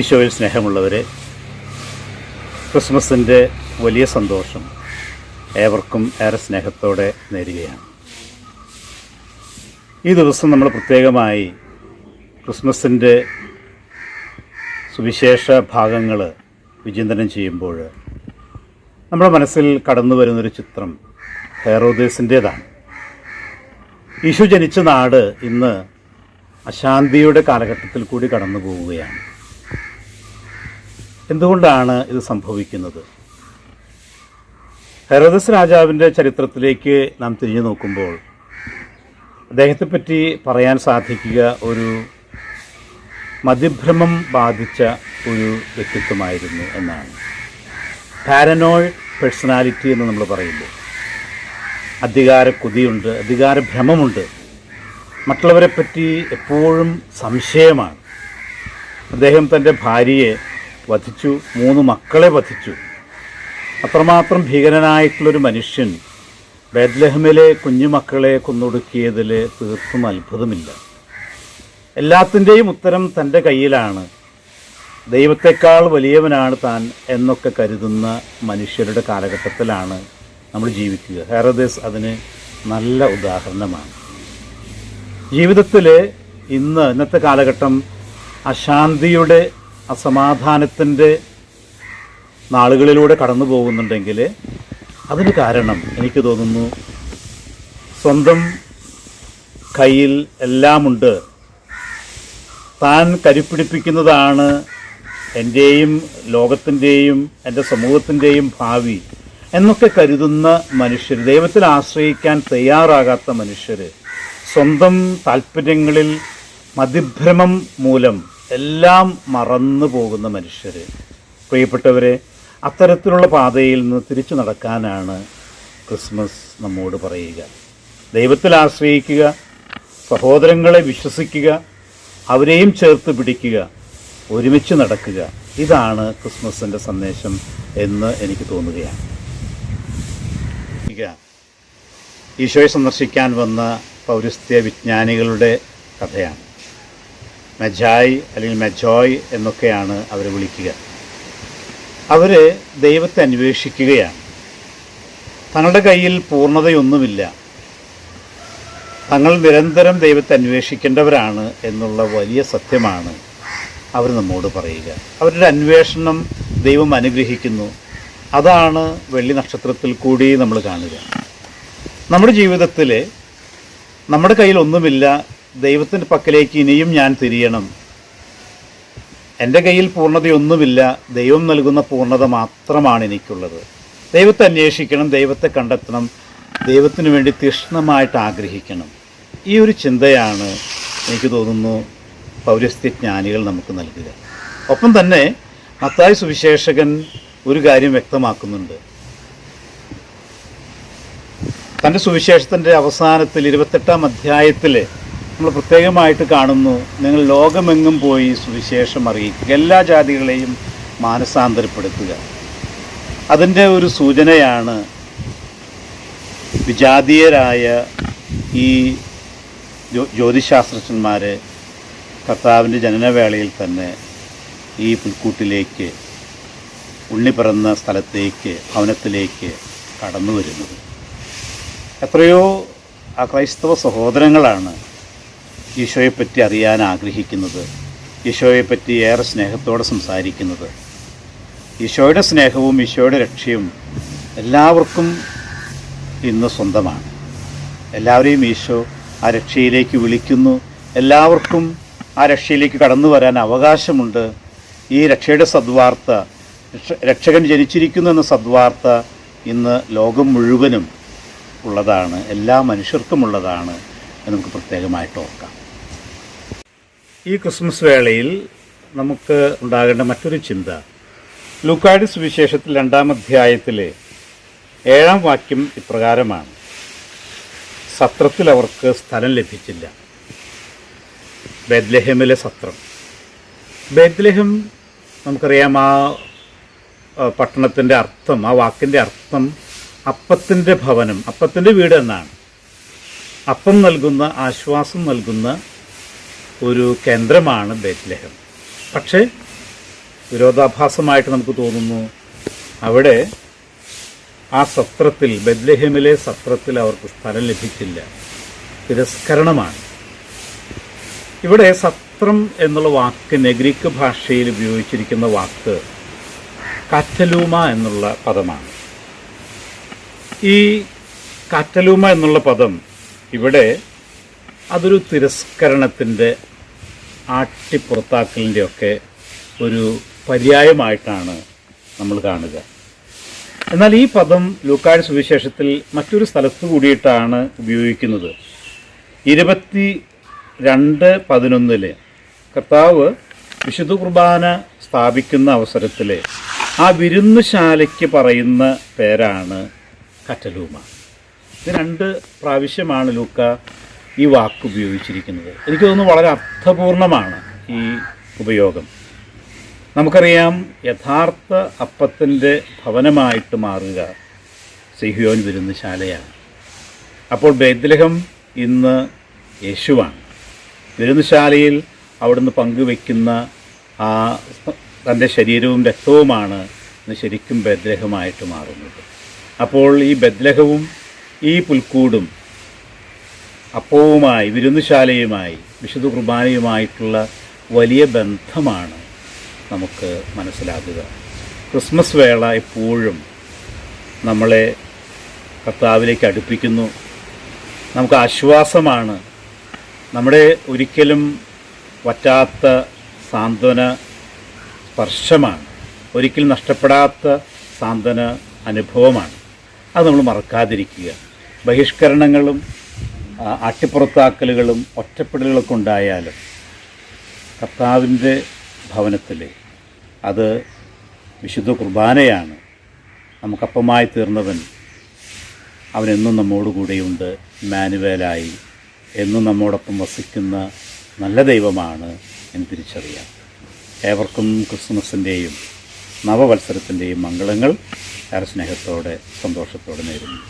ഈശോയിൽ സ്നേഹമുള്ളവരെ ക്രിസ്മസിന്റെ വലിയ സന്തോഷം ഏവർക്കും ഏറെ സ്നേഹത്തോടെ നേരുകയാണ്. ഈ ദിവസം നമ്മൾ പ്രത്യേകമായി ക്രിസ്മസിന്റെ സുവിശേഷ ഭാഗങ്ങൾ വിചിന്തനം ചെയ്യുമ്പോൾ നമ്മുടെ മനസ്സിൽ കടന്നു വരുന്നൊരു ചിത്രം ഹെറോദേസിന്റേതാണ്. ഈശോ ജനിച്ച നാട് ഇന്ന് അശാന്തിയുടെ കാലഘട്ടത്തിൽ കൂടി കടന്നു പോവുകയാണ് എന്തുകൊണ്ടാണ് ഇത് സംഭവിക്കുന്നത്? ഹെറോദസ് രാജാവിന്റെ ചരിത്രത്തിലേക്ക് നാം തിരിഞ്ഞു നോക്കുമ്പോൾ അദ്ദേഹത്തെപ്പറ്റി പറയാൻ സാധിക്കുക ഒരു മതിഭ്രമം ബാധിച്ച ഒരു വ്യക്തിത്വമായിരുന്നു എന്നാണ്. പാരനോൾ പേഴ്സണാലിറ്റി എന്ന് നമ്മൾ പറയുമ്പോൾ അധികാര കുതിയുണ്ട് അധികാര ഭ്രമമുണ്ട് മറ്റുള്ളവരെപ്പറ്റി എപ്പോഴും സംശയമാണ്. അദ്ദേഹം തന്റെ ഭാര്യയെ വധിച്ചു മൂന്ന് മക്കളെ വധിച്ചു. അത്രമാത്രം ഭീകരനായിട്ടുള്ളൊരു മനുഷ്യൻ ബേദ്ലഹമിലെ കുഞ്ഞുമക്കളെ കൊന്നൊടുക്കിയതിൽ തീർത്തും അത്ഭുതമില്ല. എല്ലാത്തിന്റെയും ഉത്തരം തന്റെ കയ്യിലാണ്. ദൈവത്തെക്കാൾ വലിയവനാണ് താൻ എന്നൊക്കെ കരുതുന്ന മനുഷ്യരുടെ കാലഘട്ടത്തിലാണ് നമ്മൾ ജീവിക്കുക. ഹെറദേസ് അതിന് നല്ല ഉദാഹരണമാണ്. ജീവിതത്തിൽ ഇന്ന് ഇന്നത്തെ കാലഘട്ടം അശാന്തിയുടെ അസമാധാനത്തിന്റെ നാളുകളിലൂടെ കടന്നു പോകുന്നുണ്ടെങ്കിൽ അതിന് കാരണം എനിക്ക് തോന്നുന്നു സ്വന്തം കയ്യിൽ എല്ലാമുണ്ട്. താൻ കരുപ്പിടിപ്പിക്കുന്നതാണ് എന്റെയും ലോകത്തിന്റെയും എന്റെ സമൂഹത്തിന്റെയും ഭാവി എന്നൊക്കെ കരുതുന്ന മനുഷ്യർ ദൈവത്തിൽ ആശ്രയിക്കാൻ തയ്യാറാകാത്ത മനുഷ്യർ സ്വന്തം താല്പര്യങ്ങളിൽ മതിഭ്രമം മൂലം എല്ലാം മറന്നു പോകുന്ന മനുഷ്യർ പ്രിയപ്പെട്ടവരെ അത്തരത്തിലുള്ള പാതയിൽ നിന്ന് തിരിച്ചു നടക്കാനാണ് ക്രിസ്മസ് നമ്മോട് പറയുക. ദൈവത്തിൽ ആശ്രയിക്കുക സഹോദരങ്ങളെ വിശ്വസിക്കുക അവരെയും ചേർത്ത് പിടിക്കുക ഒരുമിച്ച് നടക്കുക. ഇതാണ് ക്രിസ്മസിന്റെ സന്ദേശം എന്ന് എനിക്ക് തോന്നുകയാണ്. ഈശോയെ സന്ദർശിക്കാൻ വന്ന പൗരസ്ത്യ വിജ്ഞാനികളുടെ കഥയാണ്. മെജായ് അല്ലെങ്കിൽ മെജോയ് എന്നൊക്കെയാണ് അവർ വിളിക്കുക. അവർ ദൈവത്തെ അന്വേഷിക്കുകയാണ്. തങ്ങളുടെ കയ്യിൽ പൂർണതയൊന്നുമില്ല. തങ്ങൾ നിരന്തരം ദൈവത്തെ അന്വേഷിക്കേണ്ടവരാണ് എന്നുള്ള വലിയ സത്യമാണ് അവർ നമ്മോട് പറയുക. അവരുടെ അന്വേഷണം ദൈവം അനുഗ്രഹിക്കുന്നു. അതാണ് വെള്ളി നക്ഷത്രത്തിൽ കൂടി നമ്മൾ കാണുക. നമ്മുടെ ജീവിതത്തിൽ നമ്മുടെ കയ്യിൽ ഒന്നുമില്ല ദൈവത്തിന്റെ പക്കലേക്ക് ഇനിയും ഞാൻ തിരിയണം. എന്റെ കയ്യിൽ പൂർണതയൊന്നുമില്ല. ദൈവം നൽകുന്ന പൂർണത മാത്രമാണ് എനിക്കുള്ളത്. ദൈവത്തെ അന്വേഷിക്കണം ദൈവത്തെ കണ്ടെത്തണം ദൈവത്തിന് വേണ്ടി തീഷ്ണമായിട്ട് ആഗ്രഹിക്കണം. ഈ ഒരു ചിന്തയാണ് എനിക്ക് തോന്നുന്നു പൗരസ്ത്യ ജ്ഞാനികൾ നമുക്ക് നൽകുക. ഒപ്പം തന്നെ മത്തായി സുവിശേഷകൻ ഒരു കാര്യം വ്യക്തമാക്കുന്നുണ്ട്. തന്റെ സുവിശേഷത്തിന്റെ അവസാനത്തിൽ ഇരുപത്തെട്ടാം അധ്യായത്തിൽ നമ്മൾ പ്രത്യേകമായിട്ട് കാണുന്നു. നിങ്ങൾ ലോകമെങ്ങും പോയി സുവിശേഷം അറിയിക്കുക. എല്ലാ ജാതികളെയും മാനസാന്തരപ്പെടുത്തുക. അതിന്റെ ഒരു സൂചനയാണ് വിജാതീയരായ ഈ ജ്യോ ജ്യോതിശാസ്ത്രജ്ഞന്മാർ കർത്താവിന്റെ ജനനവേളയിൽ തന്നെ ഈ പുൽക്കൂട്ടിലേക്ക് ഉണ്ണി പിറന്ന സ്ഥലത്തേക്ക് ഭവനത്തിലേക്ക് കടന്നു വരുന്നത്. എത്രയോ ആ ക്രൈസ്തവ സഹോദരങ്ങളാണ് ഈശോയെപ്പറ്റി അറിയാൻ ആഗ്രഹിക്കുന്നത് ഈശോയെപ്പറ്റി ഏറെ സ്നേഹത്തോടെ സംസാരിക്കുന്നത്. ഈശോയുടെ സ്നേഹവും ഈശോയുടെ രക്ഷയും എല്ലാവർക്കും ഇന്ന് സ്വന്തമാണ്. എല്ലാവരെയും ഈശോ ആ രക്ഷയിലേക്ക് വിളിക്കുന്നു. എല്ലാവർക്കും ആ രക്ഷയിലേക്ക് കടന്നു വരാൻ അവകാശമുണ്ട്. ഈ രക്ഷയുടെ സദ്വാർത്ത രക്ഷകൻ ജനിച്ചിരിക്കുന്നു എന്ന സദ്വാർത്ത ഇന്ന് ലോകം മുഴുവനും ഉള്ളതാണ്. എല്ലാ മനുഷ്യർക്കും ഉള്ളതാണ് എന്ന് നമുക്ക് പ്രത്യേകമായിട്ട് ഓർക്കാം. ഈ ക്രിസ്മസ് വേളയിൽ നമുക്ക് ഉണ്ടാകേണ്ട മറ്റൊരു ചിന്ത. ലൂക്കായുടെ സുവിശേഷത്തിൽ രണ്ടാം അധ്യായത്തിലെ ഏഴാം വാക്യം ഇപ്രകാരമാണ്. സത്രത്തിൽ അവർക്ക് സ്ഥലം ലഭിച്ചില്ല. ബേദ്ലഹമിലെ സത്രം. ബേദ്ലഹം നമുക്കറിയാം ആ പട്ടണത്തിന്റെ അർത്ഥം ആ വാക്കിന്റെ അർത്ഥം അപ്പത്തിന്റെ ഭവനം അപ്പത്തിന്റെ വീട് എന്നാണ്. അപ്പം നൽകുന്ന ആശ്വാസം നൽകുന്ന ഒരു കേന്ദ്രമാണ് ബേത്ലഹം പക്ഷേ വിരോധാഭാസമായിട്ട് നമുക്ക് തോന്നുന്നു അവിടെ ആ സത്രത്തിൽ ബദ്ലഹേമിലെ സത്രത്തിൽ അവർക്ക് സ്ഥലം ലഭിച്ചില്ല. തിരസ്കരണമാണ്. ഇവിടെ സത്രം എന്നുള്ള വാക്ക് ഗ്രീക്ക് ഭാഷയിൽ ഉപയോഗിച്ചിരിക്കുന്ന വാക്ക് കാറ്റലൂമ എന്നുള്ള പദമാണ്. ഈ കാറ്റലൂമ എന്നുള്ള പദം ഇവിടെ അതൊരു തിരസ്കരണത്തിന്റെ ആട്ടിപ്പുറത്താക്കലിന്റെ ഒക്കെ ഒരു പര്യായമായിട്ടാണ് നമ്മൾ കാണുക. എന്നാൽ ഈ പദം ലൂക്കാട് സുവിശേഷത്തിൽ മറ്റൊരു സ്ഥലത്ത് കൂടിയിട്ടാണ് ഉപയോഗിക്കുന്നത്. ഇരുപത്തി രണ്ട് പതിനൊന്നിൽ കർത്താവ് വിശുദ്ധ കുർബാന സ്ഥാപിക്കുന്ന അവസരത്തിൽ ആ വിരുന്നുശാലയ്ക്ക് പറയുന്ന പേരാണ് കറ്റലൂമ. ഇത് രണ്ട് പ്രാവശ്യമാണ് ലൂക്ക ഈ വാക്ക് ഉപയോഗിച്ചിരിക്കുന്നത്. എനിക്ക് തോന്നുന്നു വളരെ അർത്ഥപൂർണമാണ് ഈ ഉപയോഗം. നമുക്കറിയാം യഥാർത്ഥ അപ്പത്തിന്റെ ഭവനമായിട്ട് മാറുക സിഹിയോൻ വിരുന്നുശാലയാണ് അപ്പോൾ ബേദ്ലഹം ഇന്ന് യേശുവാണ്. വിരുന്നുശാലയിൽ അവിടുന്ന് പങ്കുവെക്കുന്ന ആ തന്റെ ശരീരവും രക്തവുമാണ് ഇന്ന് ശരിക്കും ബദ്രഹമായിട്ട് മാറുന്നത്. അപ്പോൾ ഈ ബദ്രഹവും ഈ പുൽക്കൂടും അപ്പവുമായി വിരുന്നുശാലയുമായി വിശുദ്ധ കുർബാനയുമായിട്ടുള്ള വലിയ ബന്ധമാണ് നമുക്ക് മനസ്സിലാക്കുക ക്രിസ്മസ് വേള എപ്പോഴും നമ്മളെ കർത്താവിലേക്ക് അടുപ്പിക്കുന്നു. നമുക്ക് ആശ്വാസമാണ്. നമ്മുടെ ഒരിക്കലും വറ്റാത്ത സാന്ത്വന സ്പർശമാണ്. ഒരിക്കലും നഷ്ടപ്പെടാത്ത സാന്ത്വന അനുഭവമാണ്. അത് നമ്മൾ മറക്കാതിരിക്കുക. ബഹിഷ്കരണങ്ങളും അട്ടിപ്പുറത്താക്കലുകളും ഒറ്റപ്പെടലുകളൊക്കെ ഉണ്ടായാലും കർത്താവിന്റെ ഭവനത്തിൽ അത് വിശുദ്ധ കുർബാനയാണ് നമുക്കപ്പമായി തീർന്നവൻ. അവനെന്നും നമ്മോടുകൂടെയുണ്ട് മാനുവേലായി എന്നും നമ്മോടൊപ്പം വസിക്കുന്ന നല്ല ദൈവമാണ് എന്ന് തിരിച്ചറിയാം. ഏവർക്കും ക്രിസ്മസിന്റെയും നവവത്സരത്തിന്റെയും മംഗളങ്ങൾ ഏറെ സ്നേഹത്തോടെ സന്തോഷത്തോടെ നേരുന്നു.